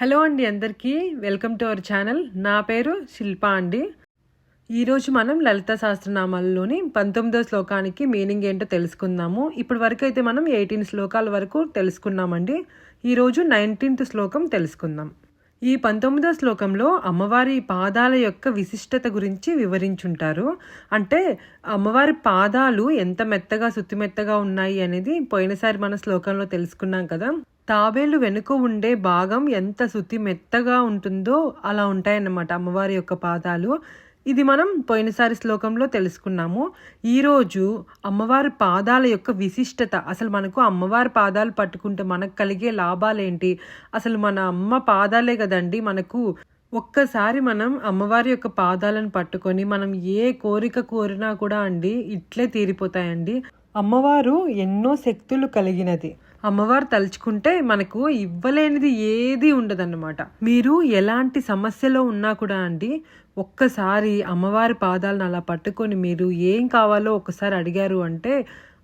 Hello అండి అందరికీ. Welcome to our channel. నా పేరు శిల్ప అండి. ఈరోజు మనం లలిత శాస్త్రనామాలలోని పంతొమ్మిదో శ్లోకానికి మీనింగ్ ఏంటో తెలుసుకుందాము. ఇప్పటి వరకు అయితే మనం ఎయిటీన్ శ్లోకాల వరకు తెలుసుకున్నామండి. ఈరోజు నైన్టీన్త్ శ్లోకం తెలుసుకుందాం. ఈ పంతొమ్మిదో శ్లోకంలో అమ్మవారి పాదాల యొక్క విశిష్టత గురించి వివరించుంటారు. అంటే అమ్మవారి పాదాలు ఎంత మెత్తగా సుత్తిమెత్తగా ఉన్నాయి అనేది పోయినసారి మన శ్లోకంలో తెలుసుకున్నాం కదా. తాబేలు వెనుక ఉండే భాగం ఎంత శుతి మెత్తగా ఉంటుందో అలా ఉంటాయన్నమాట అమ్మవారి యొక్క పాదాలు. ఇది మనం పోయినసారి శ్లోకంలో తెలుసుకున్నాము. ఈరోజు అమ్మవారి పాదాల యొక్క విశిష్టత అసలు మనకు అమ్మవారి పాదాలు పట్టుకుంటే మనకు కలిగే లాభాలేంటి? అసలు మన అమ్మ పాదాలే కదండి మనకు. ఒక్కసారి మనం అమ్మవారి యొక్క పాదాలను పట్టుకొని మనం ఏ కోరిక కోరినా కూడా అండి ఇట్లే తీరిపోతాయండి. అమ్మవారు ఎన్నో శక్తులు కలిగినది. అమ్మవారు తలుచుకుంటే మనకు ఇవ్వలేనిది ఏది ఉండదన్నమాట. మీరు ఎలాంటి సమస్యలో ఉన్నా కూడా అండి ఒక్కసారి అమ్మవారి పాదాలను అలా పట్టుకొని మీరు ఏం కావాలో ఒక్కసారి అడిగారు అంటే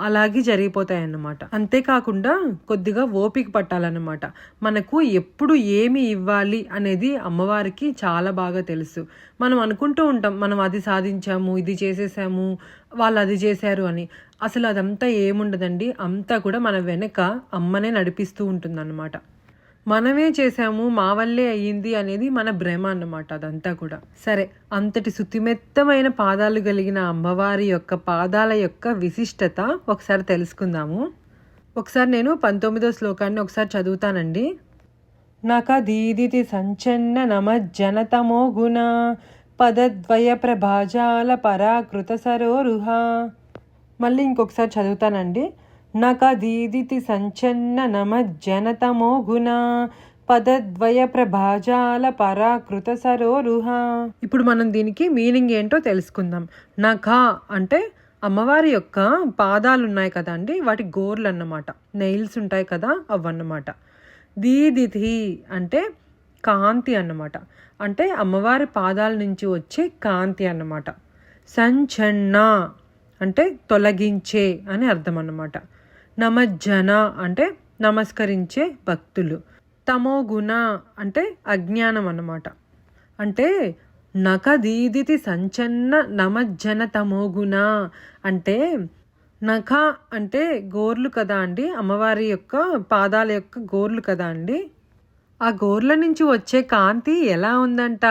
అలాగే జరిగిపోతాయి అన్నమాట అంతేకాకుండా కొద్దిగా ఓపిక పట్టాలన్నమాట. మనకు ఎప్పుడు ఏమి ఇవ్వాలి అనేది అమ్మవారికి చాలా బాగా తెలుసు. మనం అనుకుంటూ ఉంటాం మనం అది సాధించాము ఇది చేసేసాము వాళ్ళు అది చేశారు అని. అసలు అదంతా ఏముండదండి? అంతా కూడా మన వెనక అమ్మనే నడిపిస్తూ ఉంటుందన్నమాట. మనమే చేసాము మా వల్లే అయ్యింది అనేది మన భ్రమ అన్నమాట అదంతా కూడా. సరే అంతటి సుతిమెత్తమైన పాదాలు కలిగిన అమ్మవారి యొక్క పాదాల యొక్క విశిష్టత ఒకసారి తెలుసుకుందాము. ఒకసారి నేను పంతొమ్మిదో శ్లోకాన్ని ఒకసారి చదువుతానండి. నక దీదితి సంచన్న నమజ్జనతమో గుణ పదద్వయ ప్రభాజాల పరాకృత సరోరుహ. మళ్ళీ ఇంకొకసారి చదువుతానండి. నకదీదితి సంచన్న నమ పదద్వయ ప్రభాజాల పరాకృత సరోరుహ ఇప్పుడు మనం దీనికి మీనింగ్ ఏంటో తెలుసుకుందాం. నఖ అంటే అమ్మవారి యొక్క పాదాలు ఉన్నాయి కదా అండి వాటి గోర్లు అన్నమాట నెయిల్స్ ఉంటాయి కదా అవన్నమాట. దీదితి అంటే కాంతి అన్నమాట. అంటే అమ్మవారి పాదాల నుంచి వచ్చే కాంతి అన్నమాట. సంచన్న అంటే తొలగించే అని అర్థం అన్నమాట నమజ్జన అంటే నమస్కరించే భక్తులు. తమో గుణ అంటే అజ్ఞానం అన్నమాట. అంటే నఖదీదితి సంచన్న నమజ్జన తమోగుణ అంటే నఖ అంటే గోర్లు కదా అండి? అమ్మవారి యొక్క పాదాల యొక్క గోర్లు కదా అండి? ఆ గోర్ల నుంచి వచ్చే కాంతి ఎలా ఉందంట?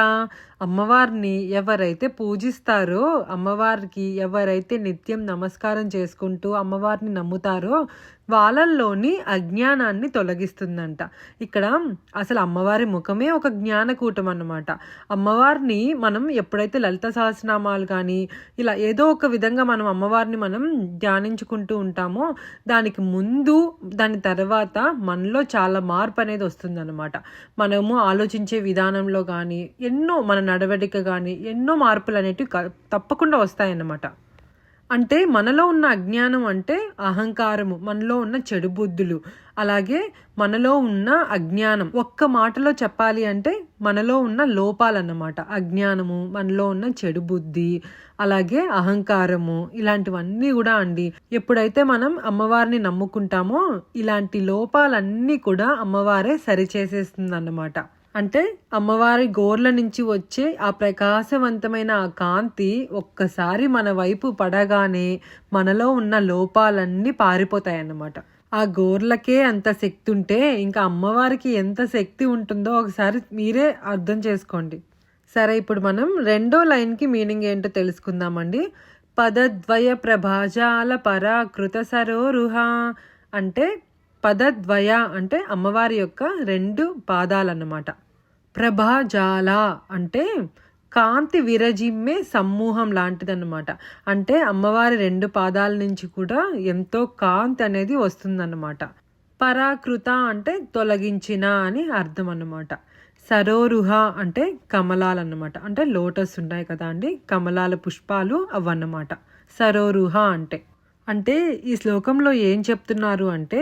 అమ్మవారిని ఎవరైతే పూజిస్తారో అమ్మవారికి ఎవరైతే నిత్యం నమస్కారం చేసుకుంటూ అమ్మవారిని నమ్ముతారో వాళ్ళల్లోని అజ్ఞానాన్ని తొలగిస్తుందంట. ఇక్కడ అసలు అమ్మవారి ముఖమే ఒక జ్ఞానకూటం అన్నమాట. అమ్మవారిని మనం ఎప్పుడైతే లలిత సహస్రనామాలు కానీ ఇలా ఏదో ఒక విధంగా మనం అమ్మవారిని మనం ధ్యానించుకుంటూ ఉంటామో దానికి ముందు దాని తర్వాత మనలో చాలా మార్పు అనేది వస్తుందన్నమాట. మనము ఆలోచించే విధానంలో కానీ ఎన్నో మన నడవడిక కానీ ఎన్నో మార్పులు అనేటివి తప్పకుండా వస్తాయన్నమాట. అంటే మనలో ఉన్న అజ్ఞానం అంటే అహంకారము మనలో ఉన్న చెడు బుద్ధులు అలాగే మనలో ఉన్న అజ్ఞానం. ఒక్క మాటలో చెప్పాలి అంటే మనలో ఉన్న లోపాలన్నమాట. అజ్ఞానము మనలో ఉన్న చెడు బుద్ధి అలాగే అహంకారము ఇలాంటివన్నీ కూడా అండి. ఎప్పుడైతే మనం అమ్మవారిని నమ్ముకుంటామో ఇలాంటి లోపాలన్నీ కూడా అమ్మవారే సరిచేసేస్తుంది అన్నమాట అంటే అమ్మవారి గోర్ల నుంచి వచ్చే ఆ ప్రకాశవంతమైన ఆ కాంతి ఒక్కసారి మన వైపు పడగానే మనలో ఉన్న లోపాలన్నీ పారిపోతాయి అన్నమాట ఆ గోర్లకే అంత శక్తి ఉంటే ఇంకా అమ్మవారికి ఎంత శక్తి ఉంటుందో ఒకసారి మీరే అర్థం చేసుకోండి. సరే ఇప్పుడు మనం రెండో లైన్కి మీనింగ్ ఏంటో తెలుసుకుందామండి. పదద్వయ ప్రభాజాల పరాకృత సరోరుహ అంటే పదద్వయ అంటే అమ్మవారి యొక్క రెండు పాదాలన్నమాట. ప్రభాజాల అంటే కాంతి విరజిమ్మే సమూహం లాంటిదన్నమాట. అంటే అమ్మవారి రెండు పాదాల నుంచి కూడా ఎంతో కాంతి అనేది వస్తుందన్నమాట. పరాకృత అంటే తొలగించిన అని అర్థం అన్నమాట సరోరుహ అంటే కమలాలు అన్నమాట అంటే లోటస్ ఉంటాయి కదా అండి కమలాల పుష్పాలు అవన్నమాట. సరోరుహ అంటే. అంటే ఈ శ్లోకంలో ఏం చెప్తున్నారు అంటే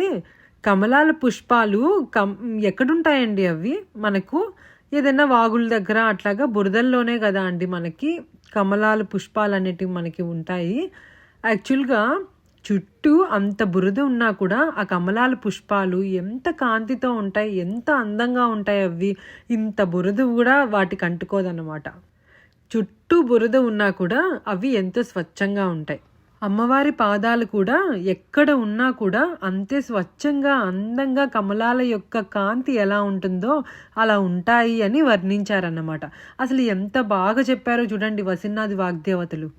కమలాల పుష్పాలు కమ్ ఎక్కడుంటాయండి అవి? మనకు ఏదైనా వాగుల దగ్గర అట్లాగా బురదల్లోనే కదా అండి మనకి కమలాల పుష్పాలు అనేటివి మనకి ఉంటాయి. యాక్చువల్గా చుట్టూ అంత బురద ఉన్నా కూడా ఆ కమలాల పుష్పాలు ఎంత కాంతితో ఉంటాయి ఎంత అందంగా ఉంటాయి అవి. ఇంత బురద కూడా వాటికి అంటుకోదన్నమాట. చుట్టూ బురద ఉన్నా కూడా అవి ఎంతో స్వచ్ఛంగా ఉంటాయి. అమ్మవారి పాదాలు కూడా ఎక్కడ ఉన్నా కూడా అంతే స్వచ్ఛంగా అందంగా కమలాల యొక్క కాంతి ఎలా ఉంటుందో అలా ఉంటాయి అని వర్ణించారన్నమాట. అసలు ఎంత బాగా చెప్పారో చూడండి వసిన్నాది వాగ్దేవతలు.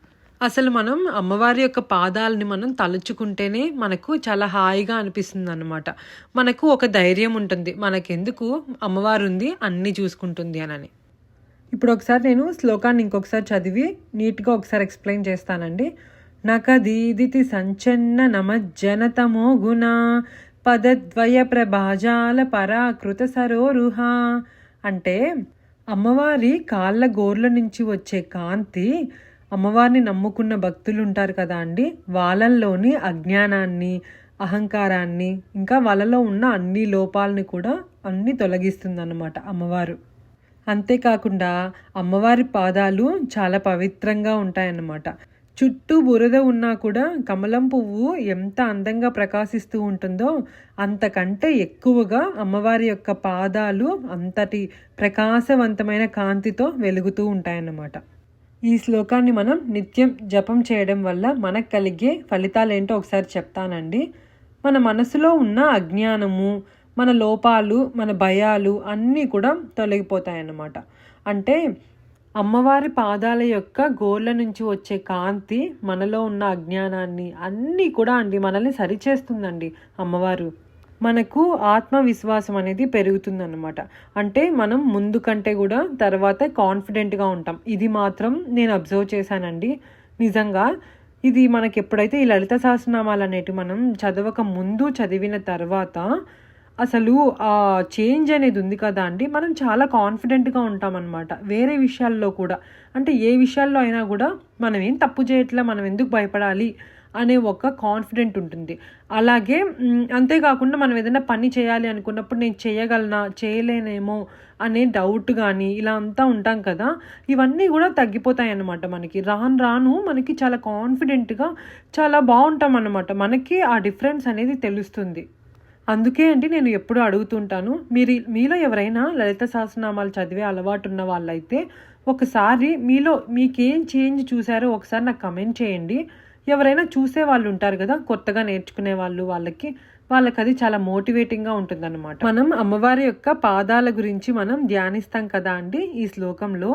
అసలు మనం అమ్మవారి యొక్క పాదాలని మనం తలుచుకుంటేనే మనకు చాలా హాయిగా అనిపిస్తుంది అనమాట మనకు ఒక ధైర్యం ఉంటుంది మనకెందుకు అమ్మవారు ఉంది అన్నీ చూసుకుంటుంది అని. ఇప్పుడు ఒకసారి నేను శ్లోకాన్ని ఇంకొకసారి చదివి నీట్గా ఒకసారి ఎక్స్ప్లెయిన్ చేస్తానండి. నకదీదితి సంచన్న నమజ్జనతమో గుణ పదద్వయ ప్రభాజాల పరాకృత సరోరుహ. అంటే అమ్మవారి కాళ్ళ గోర్ల నుంచి వచ్చే కాంతి అమ్మవారిని నమ్ముకున్న భక్తులు ఉంటారు కదా అండి. వాళ్ళల్లోని అజ్ఞానాన్ని అహంకారాన్ని ఇంకా వాళ్ళలో ఉన్న అన్ని లోపాలని కూడా అన్ని తొలగిస్తుంది అన్నమాట అమ్మవారు. అంతేకాకుండా అమ్మవారి పాదాలు చాలా పవిత్రంగా ఉంటాయన్నమాట. చుట్టూ బురద ఉన్నా కూడా కమలం పువ్వు ఎంత అందంగా ప్రకాశిస్తూ ఉంటుందో అంతకంటే ఎక్కువగా అమ్మవారి యొక్క పాదాలు అంతటి ప్రకాశవంతమైన కాంతితో వెలుగుతూ ఉంటాయన్నమాట. ఈ శ్లోకాన్ని మనం నిత్యం జపం చేయడం వల్ల మనకు కలిగే ఫలితాలు ఏంటో ఒకసారి చెప్తానండి. మన మనసులో ఉన్న అజ్ఞానము మన లోపాలు మన భయాలు అన్నీ కూడా తొలగిపోతాయన్నమాట. అంటే అమ్మవారి పాదాల యొక్క గోళ్ళ నుంచి వచ్చే కాంతి మనలో ఉన్న అజ్ఞానాన్ని అన్నీ కూడా అండి మనల్ని సరిచేస్తుందండి అమ్మవారు. మనకు ఆత్మవిశ్వాసం అనేది పెరుగుతుందన్నమాట. అంటే మనం ముందు కంటే కూడా తర్వాత కాన్ఫిడెంట్గా ఉంటాం. ఇది మాత్రం నేను అబ్జర్వ్ చేశానండి. నిజంగా ఇది మనకి ఎప్పుడైతే ఈ లలిత సహస్రనామాలు అనేటివి మనం చదవక ముందు చదివిన తర్వాత అసలు ఆ చేంజ్ అనేది ఉంది కదా అండి. మనం చాలా కాన్ఫిడెంట్గా ఉంటామన్నమాట వేరే విషయాల్లో కూడా. అంటే ఏ విషయాల్లో అయినా కూడా మనం ఏం తప్పు చేయట్లే మనం ఎందుకు భయపడాలి అనే ఒక కాన్ఫిడెంట్ ఉంటుంది. అలాగే అంతేకాకుండా మనం ఏదైనా పని చేయాలి అనుకున్నప్పుడు నేను చేయగలనా చేయలేనేమో అనే డౌట్ కానీ ఇలా అంతా ఉంటాం కదా. ఇవన్నీ కూడా తగ్గిపోతాయి అన్నమాట మనకి. రాను రాను మనకి చాలా కాన్ఫిడెంట్గా చాలా బాగుంటాం అన్నమాట. మనకి ఆ డిఫరెన్స్ అనేది తెలుస్తుంది. అందుకే అండి నేను ఎప్పుడూ అడుగుతుంటాను. మీరు మీలో ఎవరైనా లలిత సహస్రనామాలు చదివే అలవాటు ఉన్న వాళ్ళైతే ఒకసారి మీలో మీకేం చేంజ్ చూసారో ఒకసారి నాకు కమెంట్ చేయండి. ఎవరైనా చూసే వాళ్ళు ఉంటారు కదా కొత్తగా నేర్చుకునే వాళ్ళు వాళ్ళకి వాళ్ళకి అది చాలా మోటివేటింగ్గా ఉంటుందన్నమాట. మనం అమ్మవారి యొక్క పాదాల గురించి మనం ధ్యానిస్తాం కదా అండి ఈ శ్లోకంలో.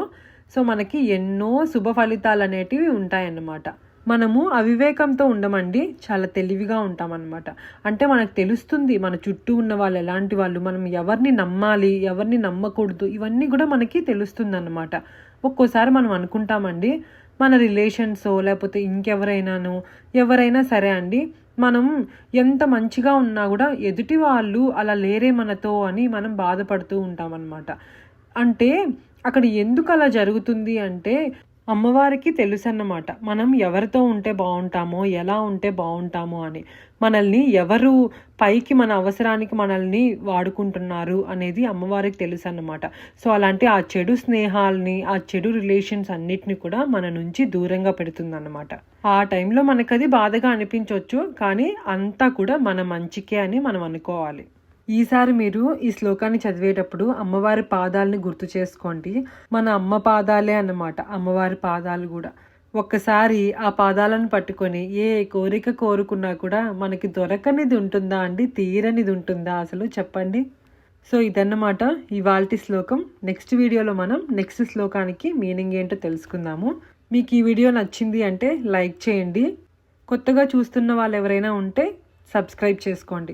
సో మనకి ఎన్నో శుభ ఫలితాలు అనేటివి ఉంటాయన్నమాట. మనము అవివేకంతో ఉండమండి చాలా తెలివిగా ఉంటామన్నమాట. అంటే మనకు తెలుస్తుంది మన చుట్టూ ఉన్న వాళ్ళు ఎలాంటి వాళ్ళు మనం ఎవరిని నమ్మాలి ఎవరిని నమ్మకూడదు ఇవన్నీ కూడా మనకి తెలుస్తుంది అన్నమాట ఒక్కోసారి మనం అనుకుంటామండి మన రిలేషన్స్ లేకపోతే ఇంకెవరైనాను ఎవరైనా సరే అండి మనం ఎంత మంచిగా ఉన్నా కూడా ఎదుటి వాళ్ళు అలా లేరే మనతో అని మనం బాధపడుతూ ఉంటామన్నమాట. అంటే అక్కడ ఎందుకు అలా జరుగుతుంది అంటే అమ్మవారికి తెలుసు అన్నమాట మనం ఎవరితో ఉంటే బాగుంటామో ఎలా ఉంటే బాగుంటామో అని. మనల్ని ఎవరు పైకి మన అవసరానికి మనల్ని వాడుకుంటున్నారు అనేది అమ్మవారికి తెలుసు అన్నమాట సో అలాంటి ఆ చెడు స్నేహాల్ని ఆ చెడు రిలేషన్స్ అన్నిటిని కూడా మన నుంచి దూరంగా పెడుతుందన్నమాట. ఆ టైంలో మనకది అది బాధగా అనిపించవచ్చు కానీ అంతా కూడా మన మంచికే అని మనం అనుకోవాలి. ఈసారి మీరు ఈ శ్లోకాన్ని చదివేటప్పుడు అమ్మవారి పాదాలని గుర్తు చేసుకోండి. మన అమ్మ పాదాలే అన్నమాట అమ్మవారి పాదాలు కూడా. ఒక్కసారి ఆ పాదాలను పట్టుకొని ఏ కోరిక కోరుకున్నా కూడా మనకి దొరకనిది ఉంటుందా అండి? తీరనిది ఉంటుందా అసలు? చెప్పండి. సో ఇదన్నమాట ఇవాల్టి శ్లోకం. నెక్స్ట్ వీడియోలో మనం నెక్స్ట్ శ్లోకానికి మీనింగ్ ఏంటో తెలుసుకుందాము. మీకు ఈ వీడియో నచ్చింది అంటే లైక్ చేయండి. కొత్తగా చూస్తున్న వాళ్ళు ఎవరైనా ఉంటే సబ్స్క్రైబ్ చేసుకోండి.